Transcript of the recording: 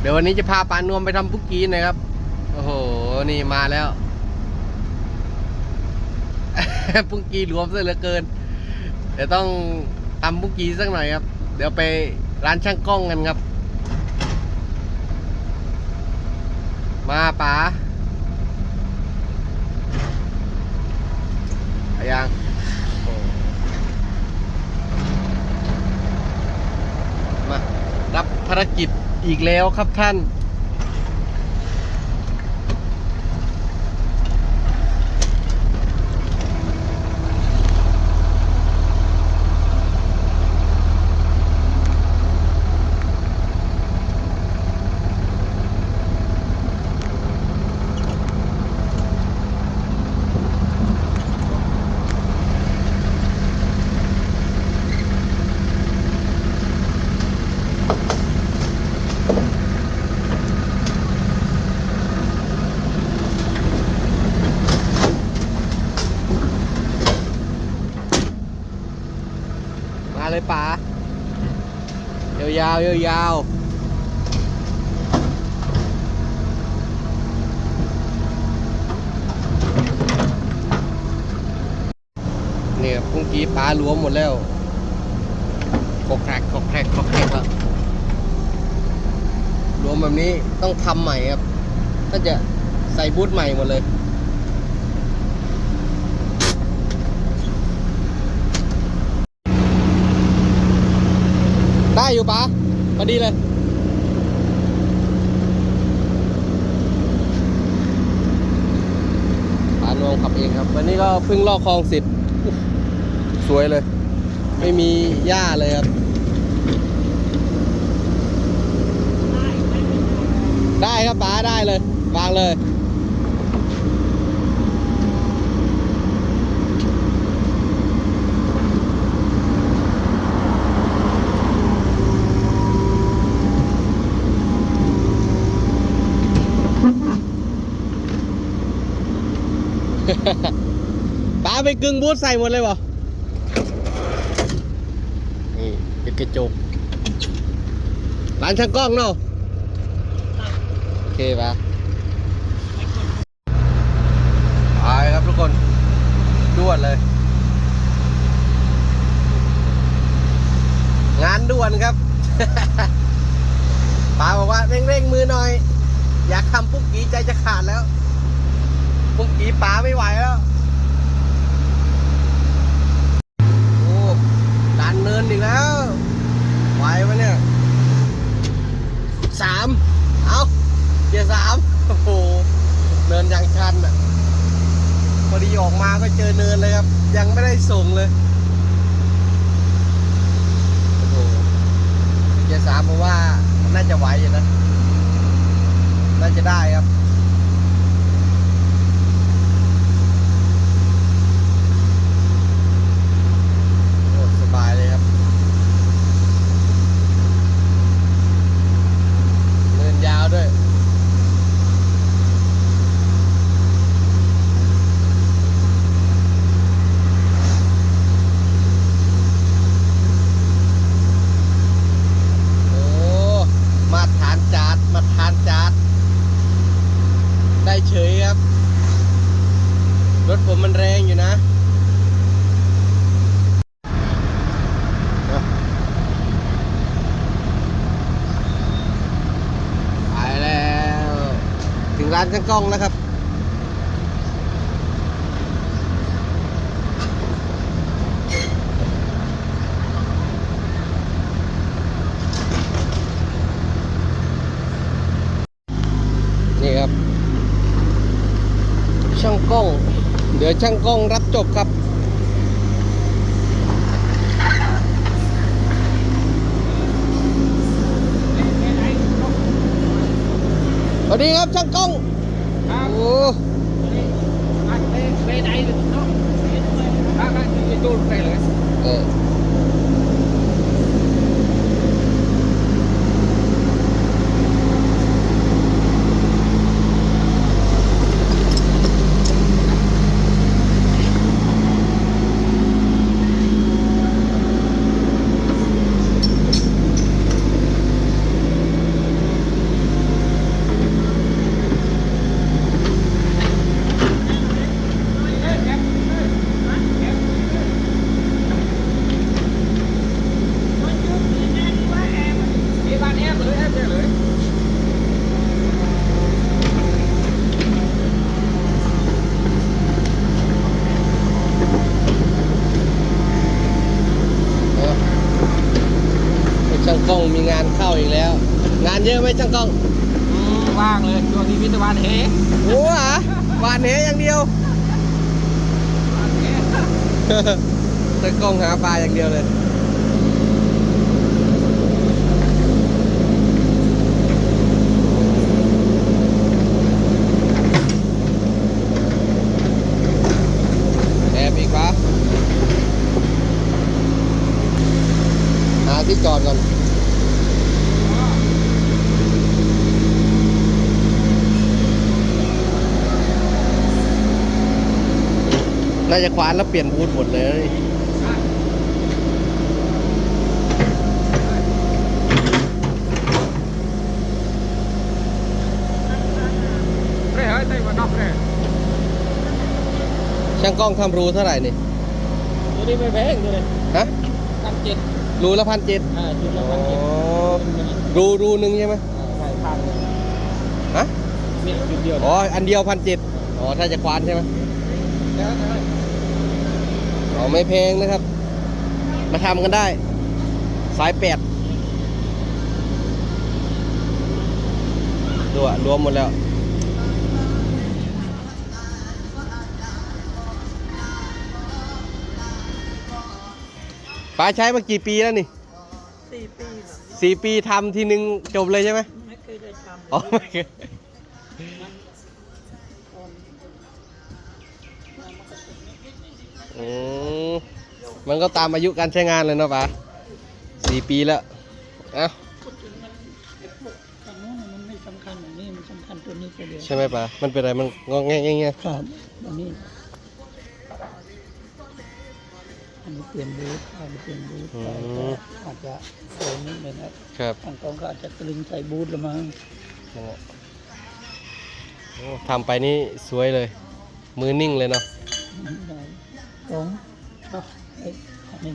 เดี๋ยววันนี้จะพาปานวมไปทำปุกกีนะครับ โอ้โห นี่มาแล้วปุกกีรวมซะเหลือเกิน เดี๋ยวต้องทำปุกกีสักหน่อยครับ เดี๋ยวไปร้านช่างกล้องกันครับ มาป๋ายังมารับภารกิจ อีกแล้วครับท่าน ยาวยาวยาวๆเนี่ยเมื่อกี้ปลารวมหมดแล้วคกแครกคกแครกคกแครกแล้วรวมแบบนี้ต้องทำใหม่ครับ ก็จะใส่บูทใหม่หมดเลย อยู่ปะพอดีเลยปานวงขับเองครับ วันนี้ก็เพิ่งลอกคลองสิทธิ์สวยเลย ไม่มีหญ้าเลยครับ ได้ครับป๋าได้เลย วางเลย ป๋าไปกึ่งบูทใส่หมดเลยเปล่นี่เป็นกระจกร้านช่างกล้องเนาะโอเคปะไปครับทุกคนด่วนเลย งานด่วนครับปาบอกว่าเร่งๆมือหน่อย อยากทำปุ๊กกี้ใจจะขาดแล้ว ปุ๊กกี้ป๋าไม่ไหวแล้ว โอ้ดันเนินอีกแล้ว ไหวปะเนี่ยสามเอาเกียร์สามโอ้โห เนินยังชันอะ พอดีออกมาก็เจอเนินเลยครับ ยังไม่ได้ส่งเลย โอ้โห เกียร์สามผมว่าน่าจะไหวอยู่นะ น่าจะได้ครับ โอ้สบายเลยครับเดินยาวด้วย โอ้ มาตรฐานจัดมาตรฐานจัด ได้เฉยครับ รถผมมันแรงอยู่นะไปแล้ว ถึงร้านช่างกล้องแล้วครับนี่ครับช่างกล้อง เดี๋ยวช่างกล้องรับจบครับสวัสดีครับช่างกล้องานเข้าอีกแล้ว งานเยอะไหมช่างกล้องว่างเลยช่วงนี้พิธวันเฮโอ้หะหวานเหอย่างเดียววันเฮช่างกล้องหาปลาอย่างเดียวเลย แอบอีกปะหาที่จอดก่อน น่าจะคว้านแล้วเปลี่ยนบูทหมดเลยเร่เฮ้ยไต้หวันนอกเร่ช่างกล้องทำรูเท่าไหร่นี่ตัวนี้ไม่แพงตัวนี้ฮะพันเจ็ดรูละพันเจ็ดอ่าจุดละพันเจ็ดรูรูหนึ่งใช่ไหมใช่พันฮะนี่จุดเดียวอ๋ออันเดียวพันเจ็ดอ๋อถ้าจะคว้านใช่ไหม แล้วนะอ๋อไม่แพงนะครับ มาทำกันได้ สายแปดดูอะรวมหมดแล้วป้าใช้มากี่ปีแล้วนี่สี่ปีเหรอสี่ปีทำทีนึงจบเลยใช่ไหมไม่เคยได้ทำอ๋อไม่เคย อืมมันก็ตามอายุการใช้งานเลยเนาะป๋าสี่ปีแล้วเอ้าพูดถึงมันไอ้พวกทางโน้นน่ะมันไม่สำคัญอย่างนี้มันสำคัญตัวนี้ตัวเดียวใช่ไหมป๋ามันเป็นอะไรมันงอแงแงแงครับอันนี้อันนี้เปลี่ยนบูทอันนี้เปลี่ยนบูทไปก็อาจจะโซนนิดหนึงนะครับทางกองก็อาจจะตรึงใส่บูทละมั้งนั่นแหละโอ้ทำไปนี่สวยเลย มือนิ่งเลยเนาะ ได้ กองก็ไอ้อันนี้